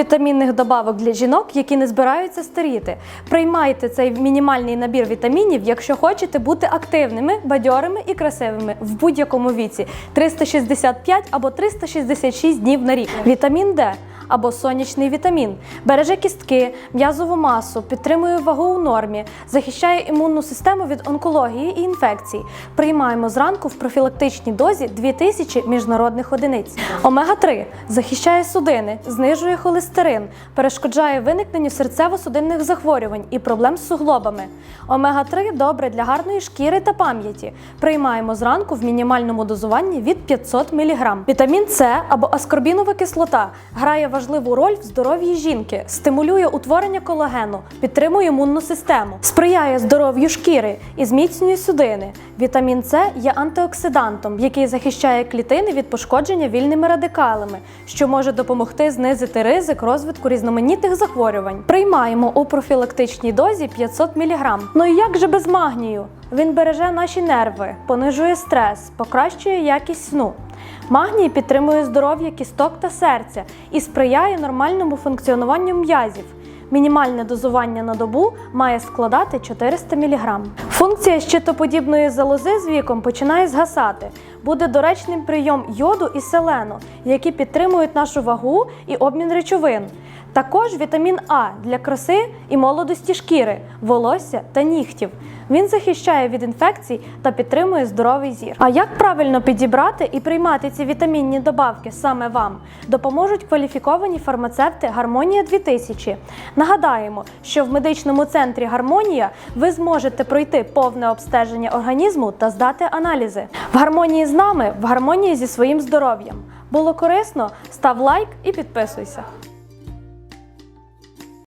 вітамінних добавок для жінок, які не збираються старіти. Приймайте цей мінімальний набір вітамінів, якщо хочете бути активними, бадьорими і красивими в будь-якому віці 365 або 366 днів на рік. Вітамін Д або сонячний вітамін береже кістки, м'язову масу, підтримує вагу у нормі, захищає імунну систему від онкології і інфекцій. Приймаємо зранку в профілактичній дозі 2000 міжнародних одиниць. Омега-3 захищає судини, знижує холестерин, перешкоджає виникненню серцево-судинних захворювань і проблем з суглобами. Омега-3 добре для гарної шкіри та пам'яті. Приймаємо зранку в мінімальному дозуванні від 500 мг. Вітамін С або аскорбінова кислота грає важливу роль в здоров'ї жінки, стимулює утворення колагену, підтримує імунну систему, сприяє здоров'ю шкіри і зміцнює судини. Вітамін С є антиоксидантом, який захищає клітини від пошкодження вільними радикалами, що може допомогти знизити ризик розвитку різноманітних захворювань. Приймаємо у профілактичній дозі 500 мг. Ну і як же без магнію? Він береже наші нерви, понижує стрес, покращує якість сну. Магній підтримує здоров'я кісток та серця і сприяє нормальному функціонуванню м'язів. Мінімальне дозування на добу має складати 400 мг. Функція щитоподібної залози з віком починає згасати. Буде доречним прийом йоду і селену, які підтримують нашу вагу і обмін речовин. Також вітамін А для краси і молодості шкіри, волосся та нігтів. Він захищає від інфекцій та підтримує здоровий зір. А як правильно підібрати і приймати ці вітамінні добавки саме вам, допоможуть кваліфіковані фармацевти Гармонія 2000. Нагадаємо, що в медичному центрі Гармонія ви зможете пройти повне обстеження організму та здати аналізи. В гармонії з нами, в гармонії зі своїм здоров'ям. Було корисно? Став лайк і підписуйся.